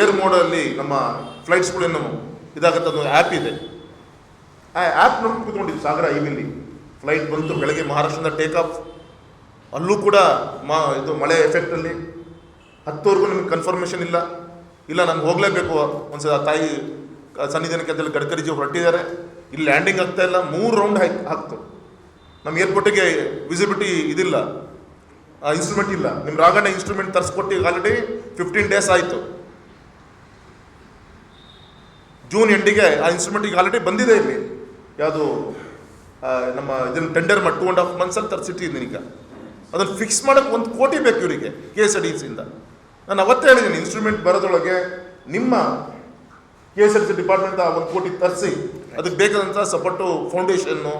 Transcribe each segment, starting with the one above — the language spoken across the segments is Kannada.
ಏರ್ ಮೋಡಲ್ಲಿ ನಮ್ಮ ಫ್ಲೈಟ್ಸ್ಗಳೇನು ಇದಾಗುತ್ತೆ ಒಂದು ಆ್ಯಪ್ ಇದೆ. ಆ ಆ್ಯಪ್ ನೋಡಿ ಕೂತ್ಕೊಂಡಿದ್ದು ಸಾಗರ ಐವಿಲ್ಲಿ ಫ್ಲೈಟ್ ಬಂತು, ಬೆಳಗ್ಗೆ ಮಹಾರಾಷ್ಟ್ರದಿಂದ ಟೇಕ್ ಆಫ್ ಅಲ್ಲೂ ಕೂಡ ಮಾ, ಇದು ಮಳೆ ಎಫೆಕ್ಟಲ್ಲಿ ಹತ್ತುವರೆಗೂ ನಿಮಗೆ ಕನ್ಫರ್ಮೇಷನ್ ಇಲ್ಲ. ಇಲ್ಲ, ನಾನು ಹೋಗಲೇಬೇಕು. ಒಂದ್ಸಲ ತಾಯಿ ಸನ್ನಿಧಾನಕ್ಕೆ ಅಂತೇಳಿ ಗಡ್ಕರಿಜಿ ಹೊರಟಿದ್ದಾರೆ. ಇಲ್ಲಿ ಲ್ಯಾಂಡಿಂಗ್ ಆಗ್ತಾ ಇಲ್ಲ. ಮೂರು ರೌಂಡ್ ಹಾಕಿ, ಹಾಕ್ತು. ನಮ್ಮ ಏರ್ಪೋರ್ಟಿಗೆ ವಿಸಿಬಿಲಿಟಿ ಇದಿಲ್ಲ. ಇನ್ಸ್ಟ್ರೂಮೆಂಟ್ ಇಲ್ಲ. ನಿಮ್ಮ ರಾಗಣ್ಣ ಇನ್ಸ್ಟ್ರೂಮೆಂಟ್ ತರಿಸ್ಕೊಟ್ಟಿ ಆಲ್ರೆಡಿ ಫಿಫ್ಟೀನ್ ಡೇಸ್ ಆಯಿತು. ಜೂನ್ ಎಂಡಿಗೆ ಆ ಇನ್ಸ್ಟ್ರೂಮೆಂಟ್ ಈಗ ಆಲ್ರೆಡಿ ಬಂದಿದೆ ಇಲ್ಲಿ. ಯಾವುದು ನಮ್ಮ ಇದನ್ನು ಟೆಂಡರ್ ಮಾಡಿ ಟೂ ಆ್ಯಂಡ್ ಹಾಫ್ ಮಂತ್ಸ್ ಅಲ್ಲಿ ತರಿಸಿಟ್ಟಿದ್ದೀನಿ ಈಗ. ಅದನ್ನು ಫಿಕ್ಸ್ ಮಾಡೋಕ್ಕೆ ಒಂದು ಕೋಟಿ ಬೇಕು ಇವರಿಗೆ ಕೆ ಎಸ್ ಡಿ ಸಿಯಿಂದ ನಾನು ಅವತ್ತೇ ಹೇಳಿದ್ದೀನಿ ಇನ್ಸ್ಟ್ರೂಮೆಂಟ್ ಬರೋದ್ರೊಳಗೆ ನಿಮ್ಮ K S R C department ಒಂದು ಕೋಟಿ ತರಿಸಿ, ಅದಕ್ಕೆ ಬೇಕಾದಂಥ ಸಪೋರ್ಟು ಫೌಂಡೇಶನ್ನು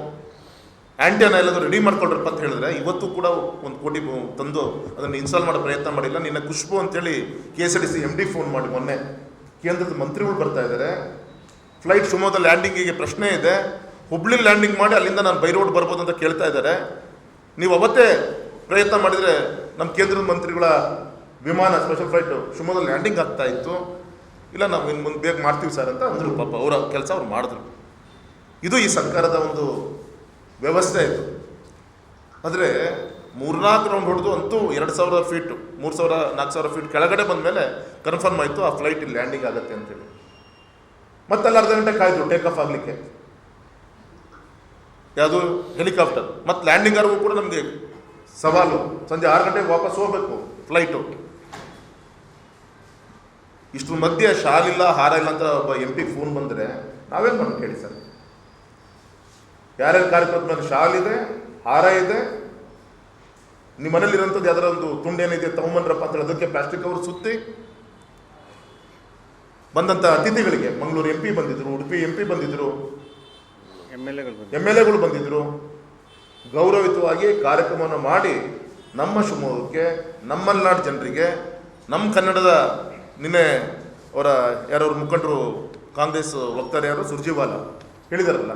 ಆ್ಯಂಟಿಯನ್ನ ಎಲ್ಲಾದರೂ ರೆಡಿ ಮಾಡ್ಕೊಳ್ರಪ್ಪ ಅಂತ ಹೇಳಿದ್ರೆ, ಇವತ್ತು ಕೂಡ ಒಂದು ಕೋಟಿ ತಂದು ಅದನ್ನು ಇನ್ಸ್ಟಾಲ್ ಮಾಡೋ ಪ್ರಯತ್ನ ಮಾಡಿಲ್ಲ. ನಿನ್ನ ಖುಷ್ಬು ಅಂತೇಳಿ K S R D C M D phone ಮಾಡಿ ಮೊನ್ನೆ. ಕೇಂದ್ರದ ಮಂತ್ರಿಗಳು ಬರ್ತಾ ಇದ್ದಾರೆ. ಫ್ಲೈಟ್ ಸುಮೋದ ಲ್ಯಾಂಡಿಂಗಿಗೆ ಪ್ರಶ್ನೆ ಇದೆ. ಹುಬ್ಳಿ ಲ್ಯಾಂಡಿಂಗ್ ಮಾಡಿ ಅಲ್ಲಿಂದ ನಾನು ಬೈ ರೋಡ್ ಬರ್ಬೋದು ಅಂತ ಕೇಳ್ತಾ ಇದ್ದಾರೆ. ನೀವು ಅವತ್ತೇ ಪ್ರಯತ್ನ ಮಾಡಿದರೆ ನಮ್ಮ ಕೇಂದ್ರದ ಮಂತ್ರಿಗಳ ವಿಮಾನ ಸ್ಪೆಷಲ್ ಫ್ಲೈಟ್ ಶಿವಮೊಗ್ಗ ಲ್ಯಾಂಡಿಂಗ್ ಆಗ್ತಾ ಇತ್ತು. ಇಲ್ಲ, ನಾವು ಇನ್ನು ಮುಂದೆ ಬೇಗ ಮಾಡ್ತೀವಿ ಸರ್ ಅಂತ ಅಂದರು ಪಾಪ ಅವರ ಕೆಲಸ ಅವ್ರು ಮಾಡಿದ್ರು. ಇದು ಈ ಸರ್ಕಾರದ ಒಂದು ವ್ಯವಸ್ಥೆ ಇದು. ಆದರೆ ಮೂರ್ನಾಲ್ಕು ರೌಂಡ್ ಹೊಡೆದು ಅಂತೂ ಎರಡು ಸಾವಿರ ಫೀಟ್ ಮೂರು ಸಾವಿರ, ನಾಲ್ಕು ಸಾವಿರ ಫೀಟ್ ಕೆಳಗಡೆ ಬಂದ ಮೇಲೆ ಕನ್ಫರ್ಮ್ ಆಯಿತು ಆ ಫ್ಲೈಟ್ ಇಲ್ಲಿ ಲ್ಯಾಂಡಿಂಗ್ ಆಗುತ್ತೆ ಅಂತೇಳಿ. ಮತ್ತೆ ಅಲ್ಲಿ ಅರ್ಧ ಗಂಟೆ ಕಾಯ್ದು ಟೇಕ್ ಆಫ್ ಆಗಲಿಕ್ಕೆ. ಯಾವುದು ಹೆಲಿಕಾಪ್ಟರ್ ಮತ್ತು ಲ್ಯಾಂಡಿಂಗ್ ಕೂಡ ನಮಗೆ ಸವಾಲು. ಸಂಜೆ ಆರು ಗಂಟೆಗೆ ವಾಪಸ್ ಹೋಗಬೇಕು ಫ್ಲೈಟು ಇಷ್ಟ್ರ ಮಧ್ಯೆ ಶಾಲಿಲ್ಲ ಹಾರ ಇಲ್ಲ ಅಂತ ಒಬ್ಬ ಎಂ ಪಿ ಫೋನ್ ಬಂದರೆ ನಾವೇನು ಮಾಡೋಣ ಕೇಳಿ ಸರ್? ಯಾರ್ಯಾರು ಕಾರ್ಯಕ್ರಮದ ಮೇಲೆ ಶಾಲ್ ಇದೆ, ಹಾರ ಇದೆ ನಿಮ್ಮ ಮನೇಲಿರೋಂಥದ್ದು ಯಾವ್ದಾರ ಒಂದು ತುಂಡು ಏನಿದೆ ತಗೊಂಬನ್ರಪ್ಪ ಅಂತ ಅದಕ್ಕೆ ಪ್ಲಾಸ್ಟಿಕ್ ಕವರ್ ಸುತ್ತಿ ಬಂದಂಥ ಅತಿಥಿಗಳಿಗೆ ಮಂಗಳೂರು ಎಂ ಪಿ ಬಂದಿದ್ರು ಉಡುಪಿ ಎಂ ಪಿ ಬಂದಿದ್ರು ಎಂ ಎಲ್ ಎಗಳು ಬಂದು ಎಂ ಎಲ್ ಎಗಳು ಬಂದಿದ್ರು. ಗೌರವಿತವಾಗಿ ಕಾರ್ಯಕ್ರಮವನ್ನು ಮಾಡಿ ನಮ್ಮ ಶಿವಮೊಗ್ಗಕ್ಕೆ ನಮ್ಮ ಮಲೆನಾಡು ಜನರಿಗೆ ನಮ್ಮ ಕನ್ನಡದ ನಿನ್ನೆ ಅವರ ಯಾರವ್ರ ಮುಖಂಡರು ಕಾಂಗ್ರೆಸ್ ವಕ್ತಾರೆ ಯಾರು ಸುರ್ಜಿವಾಲ ಹೇಳಿದಾರಲ್ಲ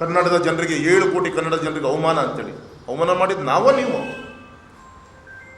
ಕನ್ನಡದ ಜನರಿಗೆ ಏಳು ಕೋಟಿ ಕನ್ನಡ ಜನರಿಗೆ ಅವಮಾನ ಅಂತೇಳಿ. ಅವಮಾನ ಮಾಡಿದ್ದು ನಾವೋ ನೀವು.